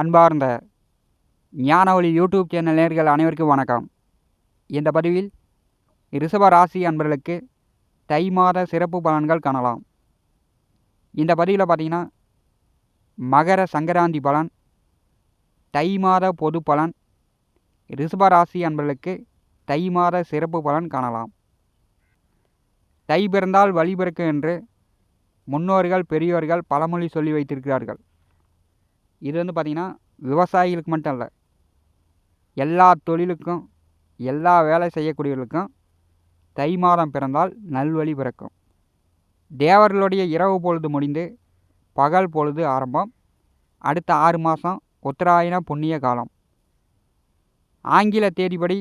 அன்பார்ந்த ஞானவழி YouTube channel நேர்கள் அனைவருக்கும் வணக்கம். இந்த பதிவில் ரிஷப ராசி அன்பர்களுக்கு தை மாத சிறப்பு பலன்கள் காணலாம். இந்த பதிவில் பார்த்திங்கன்னா மகர சங்கராந்தி பலன் தை மாத பொது பலன் ரிஷப ராசி அன்பர்களுக்கு தை மாத சிறப்பு பலன் காணலாம். தை பிறந்தால் வழி பிறக்கும் என்று முன்னோர்கள் பெரியோர்கள் பழமொழி சொல்லி வைத்திருக்கிறார்கள். இது வந்து பார்த்திங்கன்னா விவசாயிகளுக்கு மட்டும் இல்லை எல்லா தொழிலுக்கும் எல்லா வேலை செய்யக்கூடியவர்களுக்கும் தை மாதம் பிறந்தால் நல்வழி பிறக்கும். தேவர்களுடைய இரவு பொழுது முடிந்து பகல் பொழுது ஆரம்பம். அடுத்த ஆறு மாதம் உத்தராயண புண்ணிய காலம். ஆங்கில தேதிப்படி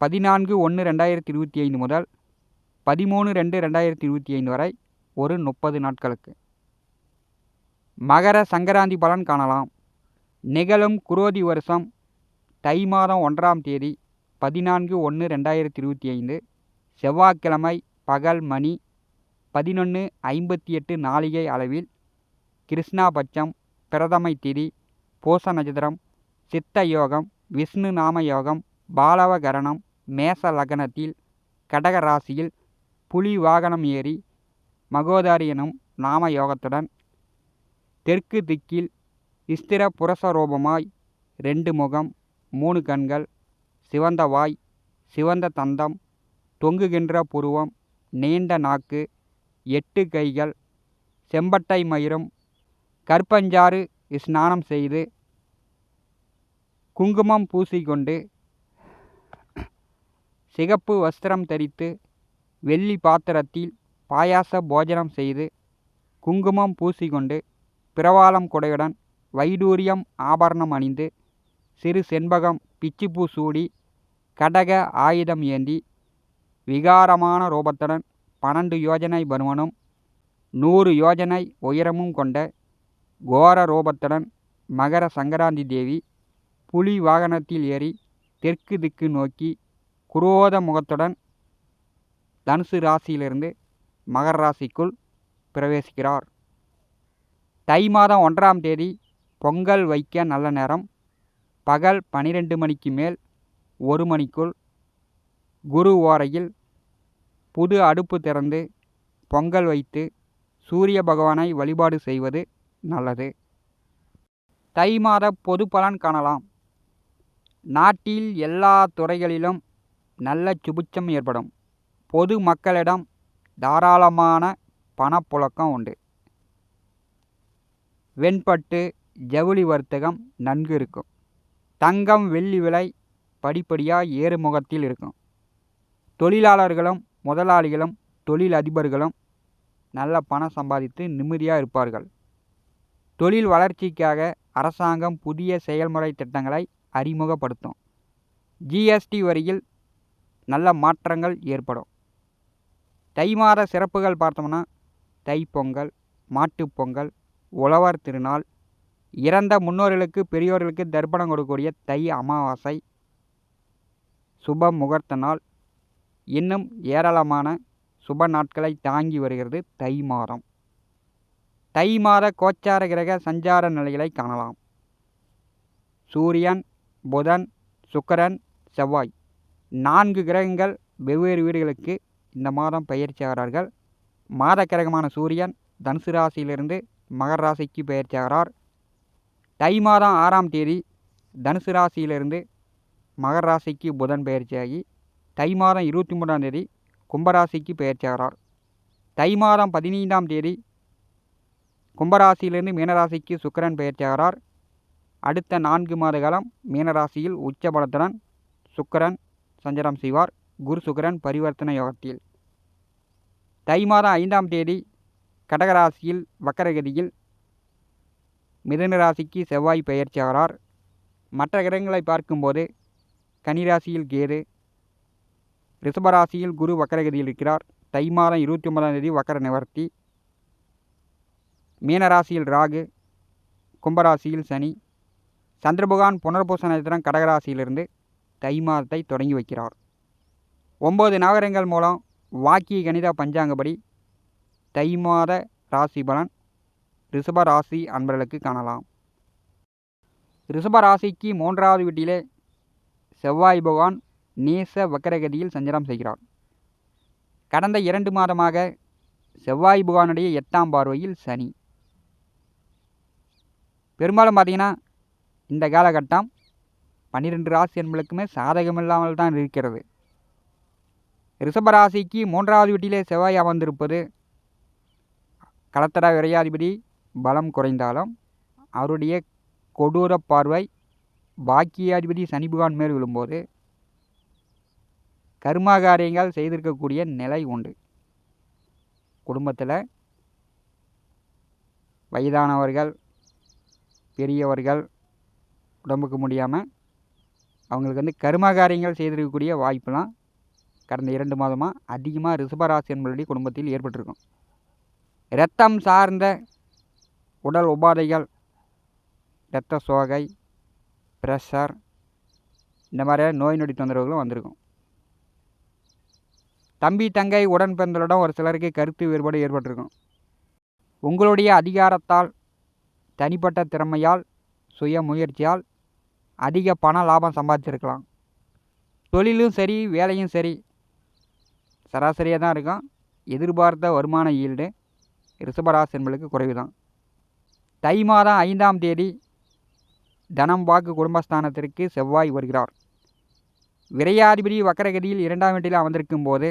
பதினான்கு ஒன்று ரெண்டாயிரத்தி இருபத்தி ஐந்து முதல் பதிமூணு ரெண்டு ரெண்டாயிரத்தி இருபத்தி ஐந்து வரை ஒரு முப்பது நாட்களுக்கு. மகர சங்கராந்தி பலன் காணலாம். நிகழும் குரோதி வருஷம் தை மாதம் ஒன்றாம் தேதி பதினான்கு ஒன்று ரெண்டாயிரத்தி இருபத்தி ஐந்து செவ்வாய்க்கிழமை பகல் மணி பதினொன்று ஐம்பத்தி எட்டு நாளிகை அளவில் கிருஷ்ணாபட்சம் பிரதமை திதி பூச நட்சத்திரம் சித்த யோகம் விஷ்ணு நாம யோகம் பாலவகரணம் மேச லக்னத்தில் கடக ராசியில் புலி வாகனம் ஏறி மகோதாரி எனும் நாம யோகத்துடன் தெற்கு திக்கில் ஸ்திர புரசரூபமாய் ரெண்டு முகம் மூணு கண்கள் சிவந்த வாய் சிவந்த தந்தம் தொங்குகின்ற புருவம் நீண்ட நாக்கு எட்டு கைகள் செம்பட்டை மயிரும் கற்பஞ்சாறு ஸ்நானம் செய்து குங்குமம் பூசிக்கொண்டு சிகப்பு வஸ்திரம் தரித்து வெள்ளி பாத்திரத்தில் பாயாச போஜனம் செய்து குங்குமம் பூசிக்கொண்டு பிரவாளம் குடையுடன் வைடூரியம் ஆபரணம் அணிந்து சிறு செண்பகம் பிச்சிப்பூ சூடி கடக ஆயுதம் ஏந்தி விகாரமான ரூபத்துடன் பன்னெண்டு யோஜனை பருவனும் நூறு யோஜனை உயரமும் கொண்ட கோர ரூபத்துடன் மகர சங்கராந்தி தேவி புலி வாகனத்தில் ஏறி தெற்கு திக்கு நோக்கி குரோத முகத்துடன் தனுசு ராசியிலிருந்து மகர ராசிக்குள் பிரவேசிக்கிறார். தை மாதம் ஒன்றாம் தேதி பொங்கல் வைக்க நல்ல நேரம். பகல் பனிரெண்டு மணிக்கு மேல் ஒரு மணிக்குள் குரு ஓரையில் புது அடுப்பு திறந்து பொங்கல் வைத்து சூரிய பகவானை வழிபாடு செய்வது நல்லது. தை மாத பொது பலன் காணலாம். நாட்டில் எல்லா துறைகளிலும் நல்ல சுபிச்சம் ஏற்படும். பொது மக்களிடம் தாராளமான பணப்புழக்கம் உண்டு. வெண்பட்டு ஜவுளி வர்த்தகம் நன்கு இருக்கும். தங்கம் வெள்ளி விலை படிப்படியாக ஏறுமுகத்தில் இருக்கும். தொழிலாளர்களும் முதலாளிகளும் தொழில் அதிபர்களும் நல்ல பணம் சம்பாதித்து நிம்மதியாக இருப்பார்கள். தொழில் வளர்ச்சிக்காக அரசாங்கம் புதிய செயல்முறை திட்டங்களை அறிமுகப்படுத்தும். ஜிஎஸ்டி வரியில் நல்ல மாற்றங்கள் ஏற்படும். தை மாத சிறப்புகள் பார்த்தோம்னா தைப்பொங்கல் மாட்டுப்பொங்கல் உழவர் திருநாள். இறந்த முன்னோர்களுக்கு பெரியோர்களுக்கு தர்ப்பணம் கொடுக்கக்கூடிய தை அமாவாசை சுப முகூர்த்த நாள். இன்னும் ஏராளமான சுப நாட்களை தாங்கி வருகிறது தை மாதம். தை மாத கோச்சார கிரக சஞ்சார நிலைகளை காணலாம். சூரியன் புதன் சுக்கரன் செவ்வாய் நான்கு கிரகங்கள் வெவ்வேறு வீடுகளுக்கு இந்த மாதம் பயிற்சியாகிறார்கள் மாத கிரகமான சூரியன் தனுசு ராசியிலிருந்து மகர ராசிக்கு பயிற்சியாகிறார் தை மாதம் ஆறாம் தேதி தனுசு ராசியிலிருந்து மகர ராசிக்கு புதன் பயிற்சியாகி தை மாதம் இருபத்தி மூன்றாம் தேதி கும்பராசிக்கு பயிற்சியாகிறார் தை மாதம் பதினைந்தாம் தேதி கும்பராசியிலிருந்து மீனராசிக்கு சுக்கரன் பயிற்சியாகிறார் அடுத்த நான்கு மாத காலம் மீனராசியில் உச்சபலத்துடன் சுக்கரன் சஞ்சரம் செய்வார். குரு சுக்கரன் பரிவர்த்தனை யோகத்தில். தை மாதம் ஐந்தாம் தேதி கடகராசியில் வக்கரகதியில் மிதனராசிக்கு செவ்வாய் பயிற்சியாகிறார் மற்ற கிரகங்களை பார்க்கும்போது கன்னிராசியில் கேது ரிஷபராசியில் குரு வக்கரகதியில் இருக்கிறார். தை மாதம் இருபத்தி ஒன்பதாம் தேதி வக்கர நிவர்த்தி. மீனராசியில் ராகு கும்பராசியில் சனி சந்திரபகவான் புனர்பூச நட்சத்திரம் கடகராசியிலிருந்து தை மாதத்தை தொடங்கி வைக்கிறார். ஒம்பது நகரங்கள் மூலம் வாக்கிய கணித பஞ்சாங்கப்படி தை மாத ராசி பலன் ரிஷப ராசி அன்பர்களுக்கு காணலாம். ரிஷபராசிக்கு மூன்றாவது வீட்டிலே செவ்வாய் பகவான் நேச வக்கரகதியில் சஞ்சாரம் செய்கிறார். கடந்த இரண்டு மாதமாக செவ்வாய் பகவானுடைய எட்டாம் பார்வையில் சனி. பெரும்பாலும் பார்த்தீங்கன்னா இந்த காலகட்டம் பன்னிரெண்டு ராசி என்பளுக்குமே சாதகமில்லாமல் தான் இருக்கிறது. ரிஷபராசிக்கு மூன்றாவது வீட்டிலே செவ்வாய் அமர்ந்திருப்பது கலத்தடா விரையாதிபதி பலம் குறைந்தாலும் அவருடைய கொடூர பார்வை பாக்கியாதிபதி சனி பகவான் மேல் விழும்போது கர்மா காரியங்கள் செய்திருக்கக்கூடிய நிலை உண்டு. குடும்பத்தில் வயதானவர்கள் பெரியவர்கள் உடம்புக்கு முடியாமல் அவங்களுக்கு வந்து கரும காரியங்கள் செய்திருக்கக்கூடிய வாய்ப்பெலாம் கடந்த இரண்டு மாதமாக அதிகமாக ரிஷபராசி என்பவருடைய குடும்பத்தில் ஏற்பட்டிருக்கும். இரத்தம் சார்ந்த உடல் உபாதைகள் இரத்த சோகை ப்ரெஷர் இந்த மாதிரியான நோய் நொடி தொந்தரவுகளும் வந்திருக்கும். தம்பி தங்கை உடன் பிறந்தவரிடம் ஒரு சிலருக்கு கருத்து வேறுபாடு ஏற்பட்டிருக்கும். உங்களுடைய அதிகாரத்தால் தனிப்பட்ட திறமையால் சுய முயற்சியால் அதிக பண லாபம் சம்பாதிச்சிருக்கலாம். தொழிலும் சரி வேலையும் சரி சராசரியாக தான் இருக்கும். எதிர்பார்த்த வருமான ஈல்டு. ரிஷபராசி என்பளுக்கு குறைவு தான் தை மாதம் ஐந்தாம் தேதி தனம் வாக்கு குடும்பஸ்தானத்திற்கு செவ்வாய் வருகிறார். விரையாதிபதி வக்கரகதியில் இரண்டாம் வீட்டில் அமர்ந்திருக்கும் போது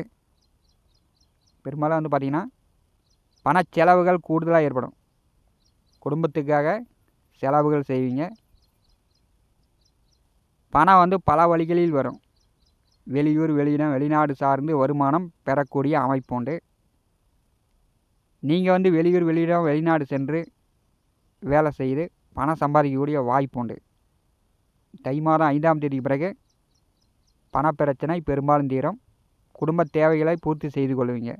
பெரும்பாலும் வந்து பார்த்திங்கன்னா பண செலவுகள் கூடுதலாக ஏற்படும். குடும்பத்துக்காக செலவுகள் செய்வீங்க. பணம் வந்து பல வழிகளில் வரும். வெளியூர் வெளியிடம் வெளிநாடு சார்ந்து வருமானம் பெறக்கூடிய அமைப்பு உண்டு. நீங்கள் வந்து வெளியூர் வெளியிடம் வெளிநாடு சென்று வேலை செய்து பணம் சம்பாதிக்கக்கூடிய வாய்ப்பு உண்டு. தை மாதம் ஐந்தாம் தேதி பிறகு பணப்பிரச்சனை பெரும்பாலும் தீரும். குடும்ப தேவைகளை பூர்த்தி செய்து கொள்வீங்க.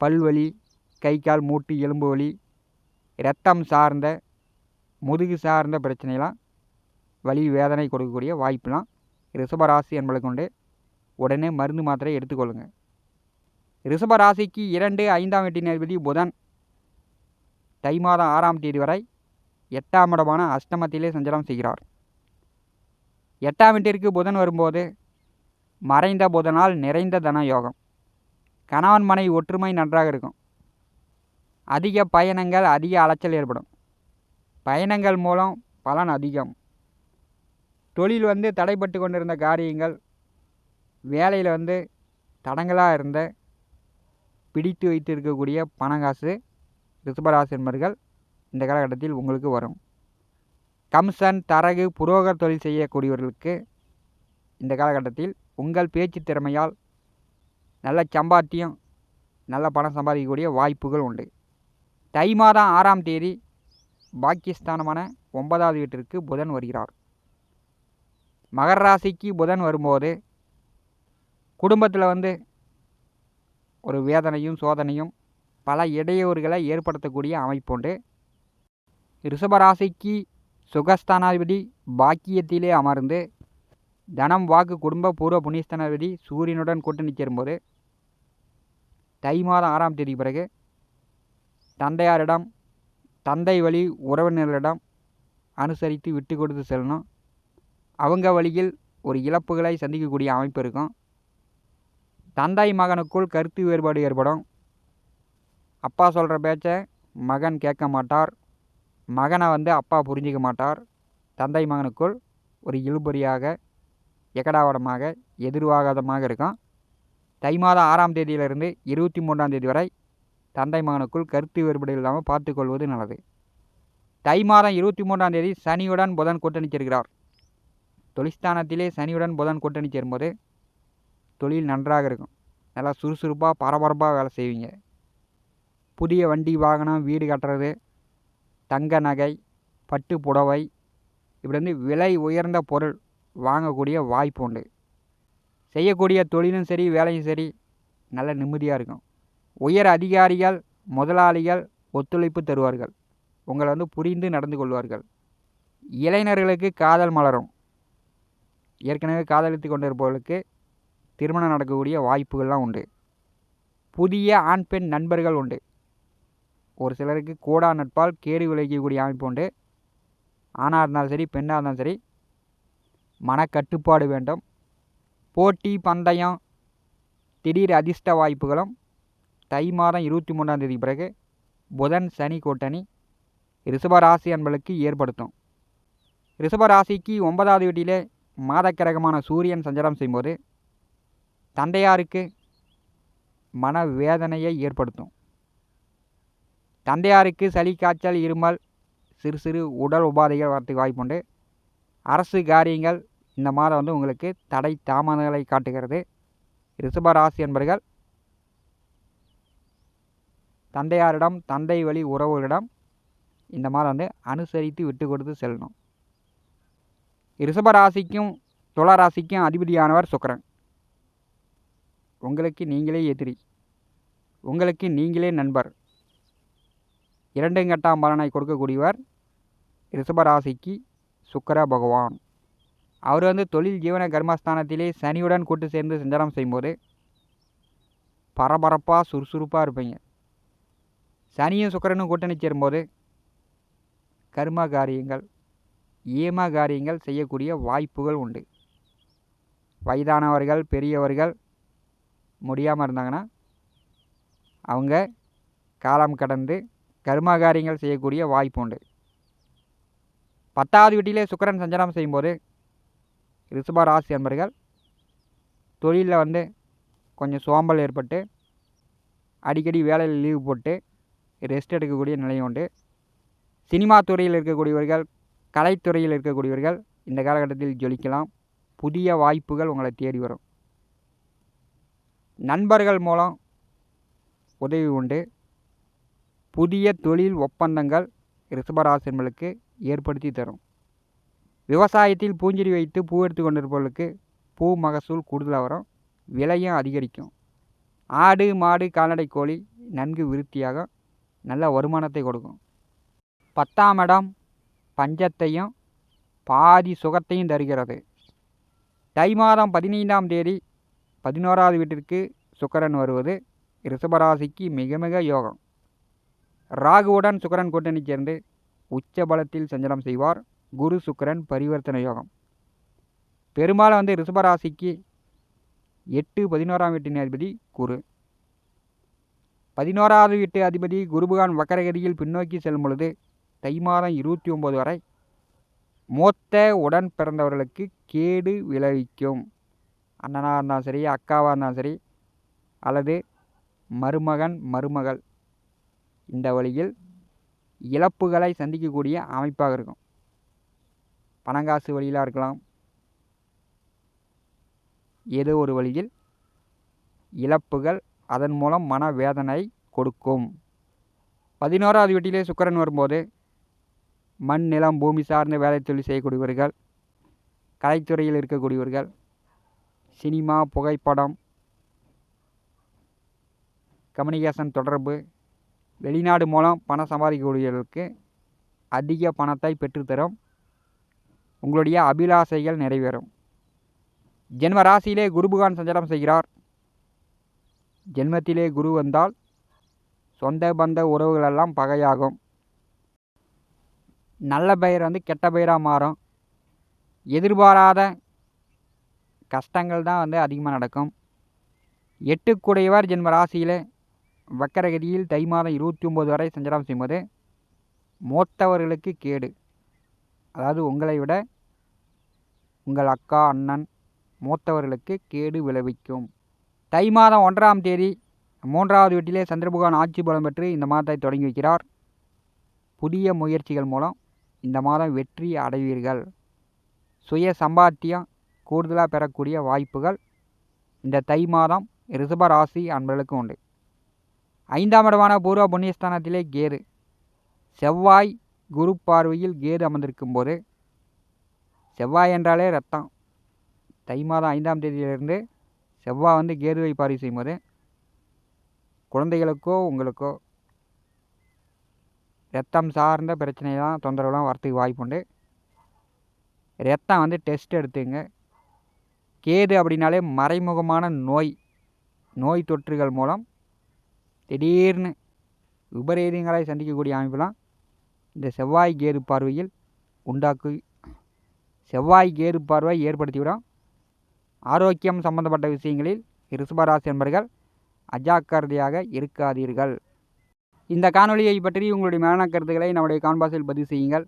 பல்வலி கை கால் மூட்டு எலும்பு வலி இரத்தம் சார்ந்த முதுகு சார்ந்த பிரச்சனைலாம் வலி வேதனை கொடுக்கக்கூடிய வாய்ப்புலாம் ரிஷபராசி என்பதை கொண்டு உடனே மருந்து மாத்திரை எடுத்துக்கொள்ளுங்கள் ரிஷபராசிக்கு இரண்டு ஐந்தாம் வீட்டின் நேர்பதி புதன். தை மாதம் ஆறாம் தேதி வரை எட்டாம் இடமான அஷ்டமத்திலே சஞ்சலம் செய்கிறார். எட்டாம் வீட்டிற்கு புதன் வரும்போது மறைந்த புதனால் நிறைந்த தன யோகம். கணவன் மனை ஒற்றுமை நன்றாக இருக்கும். அதிக பயணங்கள் அதிக அலைச்சல் ஏற்படும். பயணங்கள் மூலம் பலன் அதிகம். தொழில் வந்து தடைப்பட்டு கொண்டிருந்த காரியங்கள் வேலையில் வந்து தடங்களாக இருந்த பிடித்து வைத்து இருக்கக்கூடிய பணங்காசு ரிஷபராசி என்பர்கள் இந்த காலகட்டத்தில் உங்களுக்கு வரும். கம்சன் தரகு புரோகர் தொழில் செய்யக்கூடியவர்களுக்கு இந்த காலகட்டத்தில் உங்கள் பேச்சு திறமையால் நல்ல சம்பாத்தியம் நல்ல பணம் சம்பாதிக்கக்கூடிய வாய்ப்புகள் உண்டு. தை மாதம் ஆறாம் தேதி பாக்கியஸ்தானமான ஒன்பதாவது வீட்டிற்கு புதன் வருகிறார். மகர ராசிக்கு புதன் வரும்போது குடும்பத்தில் வந்து ஒரு வேதனையும் சோதனையும் பல இடையூறுகளை ஏற்படுத்தக்கூடிய அமைப்புண்டு ரிஷபராசிக்கு சுகஸ்தானாதிபதி பாக்கியத்திலே அமர்ந்து தனம் வாக்கு குடும்ப பூர்வ புண்ணியஸ்தானாதிபதி சூரியனுடன் கூட்டணி சேரும்போது தை மாதம் ஆறாம் தேதி பிறகு தந்தையாரிடம் தந்தை வழி உறவினர்களிடம் அனுசரித்து விட்டு கொடுத்து செல்லணும். அவங்க வழியில் ஒரு இழப்புகளை சந்திக்கக்கூடிய அமைப்பு இருக்கும். தந்தை மகனுக்குள் கருத்து வேறுபாடு ஏற்படும். அப்பா சொல்கிற பேச்சை மகன் கேட்க மாட்டார். மகனை வந்து அப்பா புரிஞ்சிக்க மாட்டார். தந்தை மகனுக்குள் ஒரு இழுபறியாக எக்கடாவடமாக எதிர்வாகாதமாக இருக்கும். தை மாதம் ஆறாம் தேதியிலிருந்து இருபத்தி மூன்றாம் தேதி வரை தந்தை மகனுக்குள் கருத்து வேறுபாடு இல்லாமல் பார்த்துக்கொள்வது நல்லது. தை மாதம் இருபத்தி மூன்றாம் தேதி சனியுடன் புதன் கூட்டணி சேர்கிறார் தொழிற்தானத்திலே சனியுடன் புதன் கூட்டணி சேரும்போது தொழில் நன்றாக இருக்கும். நல்லா சுறுசுறுப்பாக பரபரப்பாக வேலை செய்வீங்க. புதிய வண்டி வாகனம் வீடு கட்டுறது தங்க நகை பட்டு புடவை இப்படி வந்து விலை உயர்ந்த பொருள் வாங்கக்கூடிய வாய்ப்பு உண்டு. செய்யக்கூடிய தொழிலும் சரி வேலையும் சரி நல்ல நிம்மதியாக இருக்கும். உயர் அதிகாரிகள் முதலாளிகள் ஒத்துழைப்பு தருவார்கள். உங்களை வந்து புரிந்து நடந்து கொள்வார்கள். இளைஞர்களுக்கு காதல் மலரும். ஏற்கனவே காதலித்து கொண்டிருப்பவர்களுக்கு திருமணம் நடக்கக்கூடிய வாய்ப்புகள்லாம் உண்டு. புதிய ஆண் பெண் நண்பர்கள் உண்டு. ஒரு சிலருக்கு கூடா நட்பால் கேடு விளைவிக்கக்கூடிய அமைப்பு உண்டு. ஆணாக இருந்தாலும் சரி பெண்ணாக இருந்தாலும் சரி மனக்கட்டுப்பாடு வேண்டும். போட்டி பந்தயம் திடீர் அதிர்ஷ்ட வாய்ப்புகளும் தை மாதம் இருபத்தி மூன்றாம் தேதி பிறகு புதன் சனி கூட்டணி ரிஷபராசி அன்பளுக்கு ஏற்படுத்தும். ரிஷபராசிக்கு ஒன்பதாவது வீட்டிலே மாதக்கிரகமான சூரியன் சஞ்சாரம் செய்யும்போது தந்தையாருக்கு மன வேதனையை ஏற்படுத்தும். தந்தையாருக்கு சளி காய்ச்சல் இருமல் சிறு சிறு உடல் உபாதைகள் வரத்துக்கு வாய்ப்புண்டு அரசு காரியங்கள் இந்த மாதம் வந்து உங்களுக்கு தடை தாமதங்களை காட்டுகிறது. ரிஷபராசி என்பர்கள் தந்தையாரிடம் தந்தை வழி உறவுகளிடம் இந்த மாதம் வந்து அனுசரித்து விட்டு கொடுத்து செல்லணும். ரிஷபராசிக்கும் துளராசிக்கும் அதிபதியானவர் சுக்கரன். உங்களுக்கு நீங்களே எதிரி. உங்களுக்கு நீங்களே நண்பர். இரண்டும் கட்டாம் பலனை கொடுக்கக்கூடியவர் ரிஷபராசிக்கு சுக்கர பகவான். அவர் வந்து தொழில் ஜீவன கர்மஸ்தானத்திலே சனியுடன் கூட்டு சேர்ந்து சஞ்சாரம் செய்யும்போது பரபரப்பாக சுறுசுறுப்பாக இருப்பீங்க. சனியும் சுக்கரனும் கூட்டணி சேரும்போது கர்ம காரியங்கள் ஏம காரியங்கள் செய்யக்கூடிய வாய்ப்புகள் உண்டு. வயதானவர்கள் பெரியவர்கள் முடியாமல் இருந்தாங்கன்னா அவங்க காலம் கடந்து கர்மகாரியங்கள் செய்யக்கூடிய வாய்ப்பு உண்டு. பத்தாவது வீட்டிலே சுக்கரன் சஞ்சாரம் செய்யும்போது ரிஷப ராசி என்பர்கள் தொழிலில் வந்து கொஞ்சம் சோம்பல் ஏற்பட்டு அடிக்கடி வேலையில் லீவு போட்டு ரெஸ்ட் எடுக்கக்கூடிய நிலையும் உண்டு. சினிமா துறையில் இருக்கக்கூடியவர்கள் கலைத்துறையில் இருக்கக்கூடியவர்கள் இந்த காலகட்டத்தில் ஜொலிக்கலாம். புதிய வாய்ப்புகள் உங்களை தேடி வரும். நண்பர்கள் மூலம் உதவி உண்டு. புதிய தொழில் ஒப்பந்தங்கள் ரிஷபராசினர்களுக்கு ஏற்படுத்தி தரும். விவசாயத்தில் பூஞ்செடி வைத்து பூ எடுத்து கொண்டிருப்பவர்களுக்கு பூ மகசூல் கூடுதலாக வரும். விலையும் அதிகரிக்கும். ஆடு மாடு கால்நடை கோழி நன்கு விருத்தியாக நல்ல வருமானத்தை கொடுக்கும். பத்தாம் இடம் பஞ்சத்தையும் பாதி சுகத்தையும் தருகிறது. தை மாதம் பதினைந்தாம் தேதி பதினோராவது வீட்டிற்கு சுக்கரன் வருவது ரிஷபராசிக்கு மிக மிக யோகம். ராகுவுடன் சுக்கரன் கூட்டணி சேர்ந்து உச்ச பலத்தில் சஞ்சலம் செய்வார். குரு சுக்கரன் பரிவர்த்தனை யோகம். பெரும்பாலும் வந்து ரிஷபராசிக்கு எட்டு பதினோராம் வீட்டின் அதிபதி குரு. பதினோராவது வீட்டு அதிபதி குருபகான் வக்கரகதியில் பின்னோக்கி செல்லும் பொழுது தை மாதம் இருபத்தி ஒம்பது வரை மூத்த உடன் பிறந்தவர்களுக்கு கேடு விளைவிக்கும். அண்ணனாக இருந்தாலும் சரி அக்காவாக இருந்தாலும் சரி அல்லது மருமகன் மருமகள் இந்த வழியில் இழப்புகளை சந்திக்கக்கூடிய அமைப்பாக இருக்கும். பணங்காசு வழியிலாக இருக்கலாம். ஏதோ ஒரு வழியில் இழப்புகள் அதன் மூலம் மனவேதனை கொடுக்கும். பதினோராவது வீட்டிலே சுக்கரன் வரும்போது மண் நிலம் பூமி சார்ந்த வேலை தொழில் செய்யக்கூடியவர்கள் கலைத்துறையில் இருக்கக்கூடியவர்கள் சினிமா புகைப்படம் கம்யூனிகேஷன் தொடர்பு வெளிநாடு மூலம் பணம் சம்பாதிக்கக்கூடியவர்களுக்கு அதிக பணத்தை பெற்றுத்தரும். உங்களுடைய அபிலாசைகள் நிறைவேறும். ஜென்ம ராசியிலே குருபகான் சஞ்சாரம் செய்கிறார். ஜென்மத்திலே குரு வந்தால் சொந்த பந்த உறவுகளெல்லாம் பகையாகும். நல்ல பெயர் வந்து கெட்ட பெயராக மாறும். எதிர்பாராத கஷ்டங்கள் தான் வந்து அதிகமாக நடக்கும். எட்டுக்குடையவர் ஜென்ம ராசியில் வக்கரகதியில் தை மாதம் இருபத்தி ஒம்பது வரை சஞ்சாரம் செய்யும்போது மூத்தவர்களுக்கு கேடு. அதாவது உங்களை விட உங்கள் அக்கா அண்ணன் மூத்தவர்களுக்கு கேடு விளைவிக்கும். தை மாதம் ஒன்றாம் தேதி மூன்றாவது வீட்டிலே சந்திரபகவான் ஆட்சி பலம் பெற்று இந்த மாதத்தை தொடங்கி வைக்கிறார். புதிய முயற்சிகள் மூலம் இந்த மாதம் வெற்றி அடைவீர்கள். சுய சம்பாத்தியம் கூடுதலாக பெறக்கூடிய வாய்ப்புகள் இந்த தை மாதம் ரிஷப ராசி அன்பர்களுக்கு உண்டு. ஐந்தாம் இடமான பூர்வ புண்ணியஸ்தானத்திலே கேது. செவ்வாய் குரு பார்வையில் கேது அமர்ந்திருக்கும் போது செவ்வாய் என்றாலே ரத்தம். தை மாதம் ஐந்தாம் தேதியிலிருந்து செவ்வாய் வந்து கேதுவை பார்வை செய்யும்போது குழந்தைகளுக்கோ உங்களுக்கோ ரத்தம் சார்ந்த பிரச்சனையெல்லாம் தொந்தரவுலாம் வரத்துக்கு வாய்ப்புண்டு. ரத்தம் வந்து டெஸ்ட் எடுத்துங்க கேது அப்படின்னாலே மறைமுகமான நோய். நோய் தொற்றுகள் மூலம் திடீர்னு விபரீதங்களை சந்திக்கக்கூடிய அமைப்புலாம் இந்த செவ்வாய் கேது பார்வையில் உண்டாக்கு செவ்வாய் கேது பார்வை ஏற்படுத்திவிடும். ஆரோக்கியம் சம்பந்தப்பட்ட விஷயங்களில் ரிஷபராசி என்பர்கள் அஜாக்கிரதையாக இருக்காதீர்கள். இந்த காணொலியை பற்றி உங்களுடைய மேலான கருத்துக்களை நம்முடைய கான்பாஸில் பதிவு செய்யுங்கள்.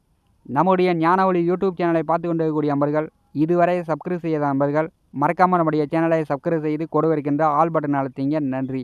நம்முடைய ஞான ஒளி யூடியூப் சேனலை பார்த்து கொண்டிருக்கக்கூடிய நண்பர்கள் இதுவரை சப்ஸ்கிரைப் செய்யாத நண்பர்கள் மறக்காமல் நம்முடைய சேனலை சப்ஸ்கிரைப் செய்து கொடுவிருக்கின்ற ஆல் பட்டன் அழுத்திங்க. நன்றி.